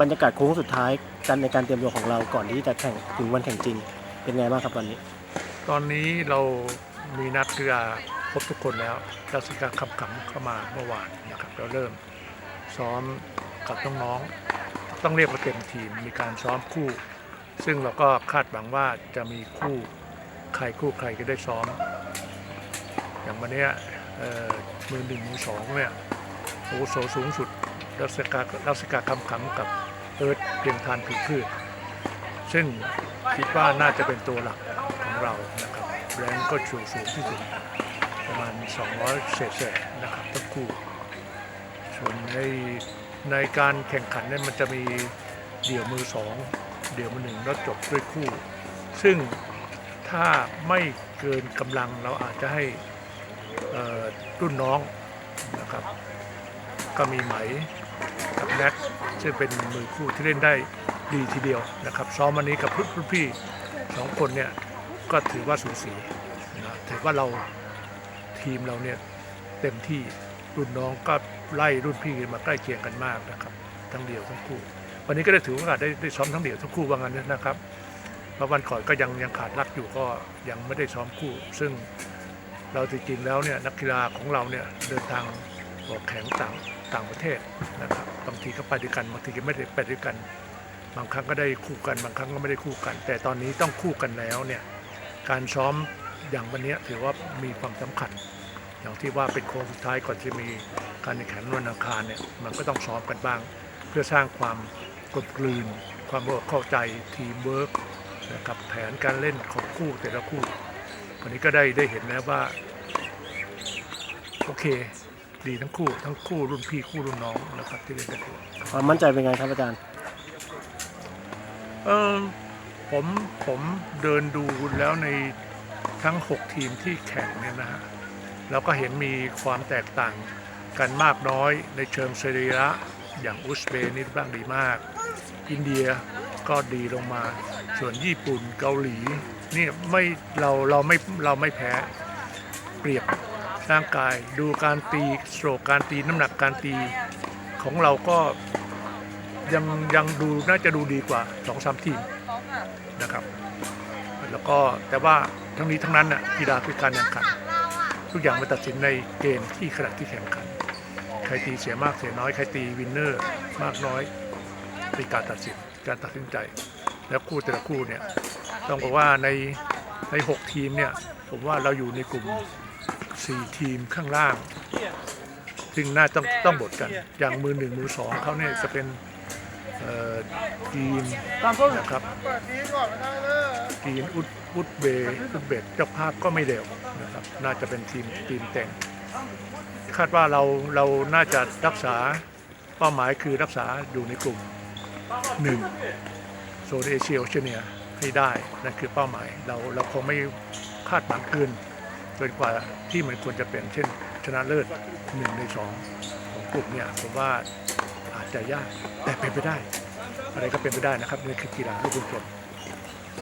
บรรยากาศโค้งสุดท้ายกันในการเตรียมตัวของเราก่อนที่จะแข่งถึงวันแข่งจริง เป็นไงบ้างครับตอนนี้ ตอนนี้เรามีนักกีฬาครบทุกคนแล้วดาวสิกาขับขำเข้ามาเมื่อวานนะครับเราเริ่มซ้อมกับน้องๆต้องเรียกว่าเต็มทีมมีการซ้อมคู่ ซึ่งเราก็คาดหวังว่าจะมีคู่ใครคู่ใครก็ได้ซ้อม อย่างวันนี้เอ่อมือหนึ่งมือสองเนี่ยโอาวุโสสูงสุดดาวสิกาดาวสิกาคำขำกับ เอิร์ธเพียงทานผือพืช ซึ่งคิดว่าน่าจะเป็นตัวหลักของเรานะครับแรงก็ชูสูงที่สุดประมาณ 200 เศษๆนะครับทั้งคู่ ส่วนในในการแข่งขันเนี่ยมันจะมีเดี่ยวมือสองเดี่ยวมือหนึ่งแล้วจบด้วยคู่ ซึ่งถ้าไม่เกินกำลังเราอาจจะให้รุ่นน้องนะครับ ก็มีไหมกับแน็ก ซึ่งเป็นมือคู่ที่เล่นได้ดีทีเดียวนะครับ ซ้อมวันนี้กับรุ่นพี่สองคนเนี่ยก็ถือว่าสูสีนะถือว่าเราทีมเราเนี่ยเต็มที่รุ่นน้องก็ไล่รุ่นพี่มาใกล้เคียงกันมากนะครับ ทั้งเดียวทั้งคู่ วันนี้ก็ได้ถือโอกาสได้ได้ซ้อมทั้งเดียวทั้งคู่ว่างั้นนะครับเพราะวันก่อนก็ยังยังขาดรักอยู่ก็ยังไม่ได้ซ้อมคู่ ซึ่งเราจริงๆแล้วเนี่ยนักกีฬาของเราเนี่ยเดินทาง ออกแข่งต่างต่างประเทศนะครับบางทีก็ไปด้วยกันบางทีก็ไม่ได้ไปด้วยกัน บางครั้งก็ได้คู่กัน บางครั้งก็ไม่ได้คู่กัน แต่ตอนนี้ต้องคู่กันแล้วเนี่ยการซ้อมอย่างวันนี้ถือว่ามีความสำคัญ อย่างที่ว่าเป็นโค้งสุดท้ายก่อนจะมีการแข่งขันวันอังคารเนี่ยมันก็ต้องซ้อมกันบ้าง เพื่อสร้างความกลมกลืน ความเข้าใจทีมเวิร์กนะครับแผนการเล่นของคู่แต่ละคู่วันนี้ก็ได้ได้เห็นแล้วว่า โอเค ดีทั้งคู่ทั้งคู่รุ่นพี่คู่รุ่นน้องนะครับที่เล่นกันอยู่ความมั่นใจเป็นไงครับอาจารย์ เออผมผมเดินดูแล้วในทั้ง 6 ทีมที่แข่งเนี่ยนะฮะเราก็เห็นมีความแตกต่างกันมากน้อยในเชิงสรีระอย่างอุซเบย์นี่บ้างดีมาก อินเดียก็ดีลงมา ส่วนญี่ปุ่นเกาหลีนี่ไม่เราเราไม่เราไม่แพ้เปรียบ ร่างกาย ดูการตีสโตรกการตีน้ำหนักการตีของเราก็ยังยังดูน่าจะดูดีกว่าสองสามทีมนะครับ แล้วก็แต่ว่าทั้งนี้ทั้งนั้นน่ะกีฬาคือการแข่งขัน ทุกอย่างมันตัดสินในเกมที่ขณะที่แข่งขัน ใครตีเสียมากเสียน้อยใครตีวินเนอร์มากน้อยเป็นการตัดสินการตัดสินใจ แล้วคู่แต่ละคู่เนี่ยต้องบอกว่าในในหกทีมเนี่ยผมว่าเราอยู่ในกลุ่ม 4ทีมข้างล่าง ซึ่งน่าต้องต้องบทกัน อย่างมือหนึ่งมือสองเขาเนี่ยจะเป็นทีมนะครับทีมอุดอุดเบย์อุดเบกเจ้าภาพก็ไม่เร็วนะครับ น่าจะเป็นทีมทีมแต่ง คาดว่าเราเราน่าจะรักษาเป้าหมายคือรักษาอยู่ในกลุ่มหนึ่งโซนเอเชียโอเชียเนียให้ได้นั่นคือเป้าหมายเราเราคงไม่คาดหวังเกิน เกินกว่าที่มันควรจะเป็น เช่น ชนะเลิศหนึ่งในสองของกลุ่มเนี่ยผมว่าอาจจะยากแต่เป็นไปได้ อะไรก็เป็นไปได้นะครับนี่คือกีฬาลูกบุญชน